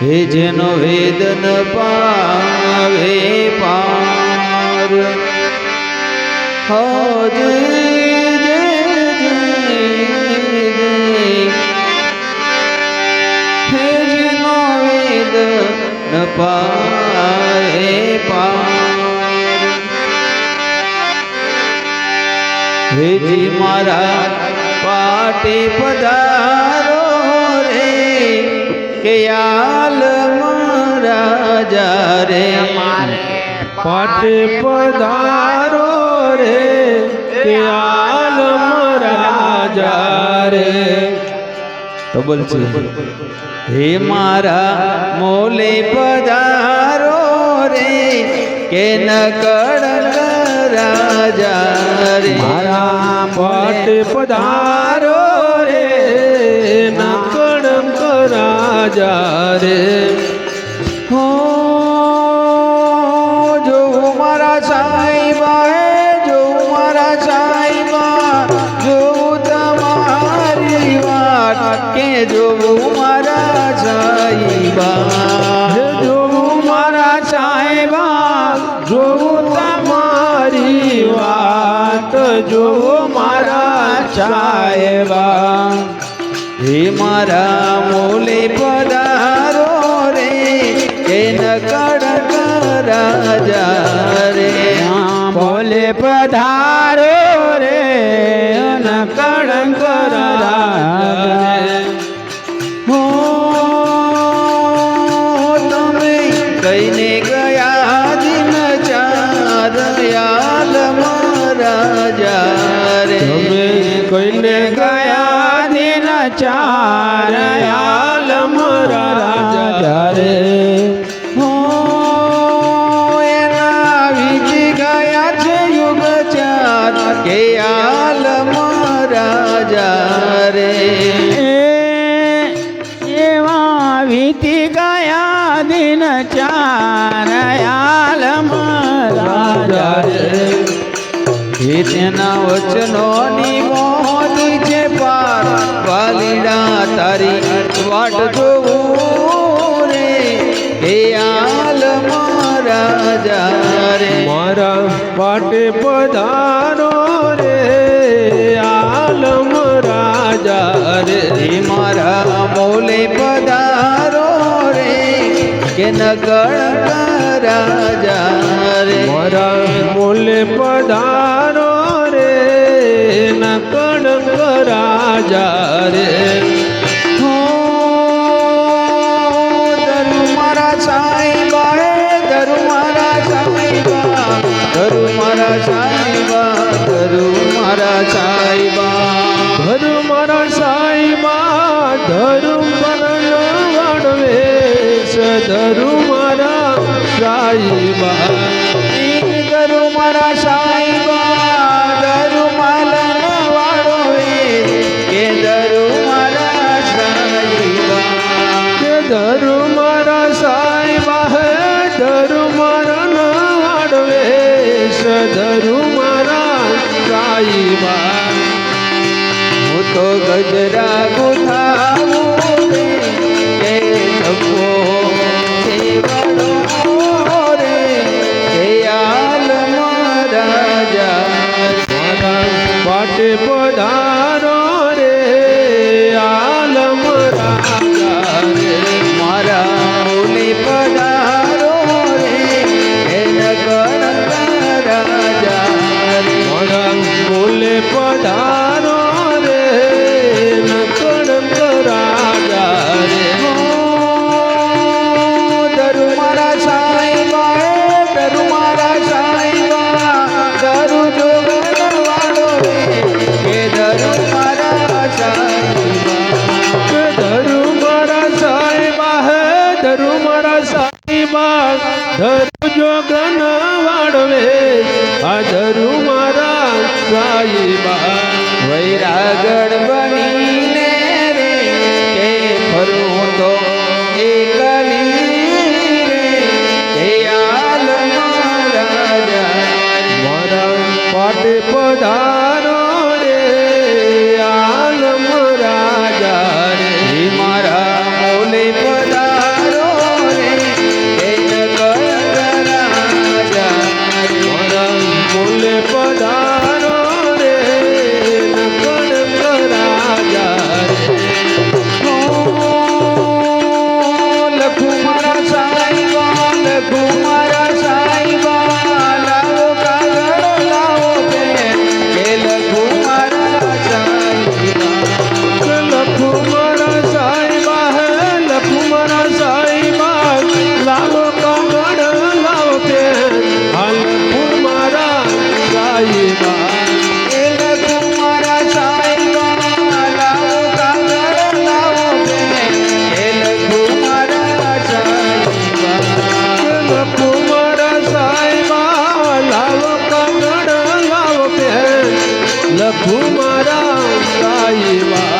હે જેનો વેદન પાવે પાર હજે પારે. પાર હેજી મારા પાટી પધાર रे ख्याल राजा रे। पट पधारो रे ख्याल राजा रे। तो बोल हे मारा मोले पदारो रे के न कर राजा रे। मारा पट पधार રાજા રે હો જો મારા સાઈબા હે જો મારા સાઈબા જો તમારી વાત કે જો મારા સાઈબા હે જોવું મારા સાહેબા જોવું તમારી વાત જોવું મારા સાહેબા હે મારા મોલે પધારો પધારો રે રાજા હો, તમે કઈને ગયા દિન ચાર યાલ મહારાજા રે. કોઈને ગયા દિન ચાર ચાર કે યાલ મહારાજા રે એવા વીતી ગયા દિન ચાર આલમ રાજા રે એ તેના વચનોની મોતી છે પાર વાલીડા તારી વાટ જોવું રે હે આલ મહારાજા રે મારા પાટે પધારો રે આલમ રાજા રે. મારા બોલે પધારો રે કે નગળ રાજા રે. મારા બોલે પધારો રે નકળ રાજા રે. વડવેશ ધરુ મારા સાઈબા ધરુ મારા સાઈબા ધરુ માલન વાળો હે કે ધરુ મારા સાઈબા કે ધરુ મારા સાઈબા હે ધરુ મારા વડવેશ ધરુ મારા સાઈબા હું તો ગજરા ગુથાવું સાહેબા ધરુ જોગન વાળવે આ ધરુ મારા સાહેબા વૈરાગણ બનીને રે કે ફરું તો એકલી રે. કે આલ મારા પાટે પધારો estrela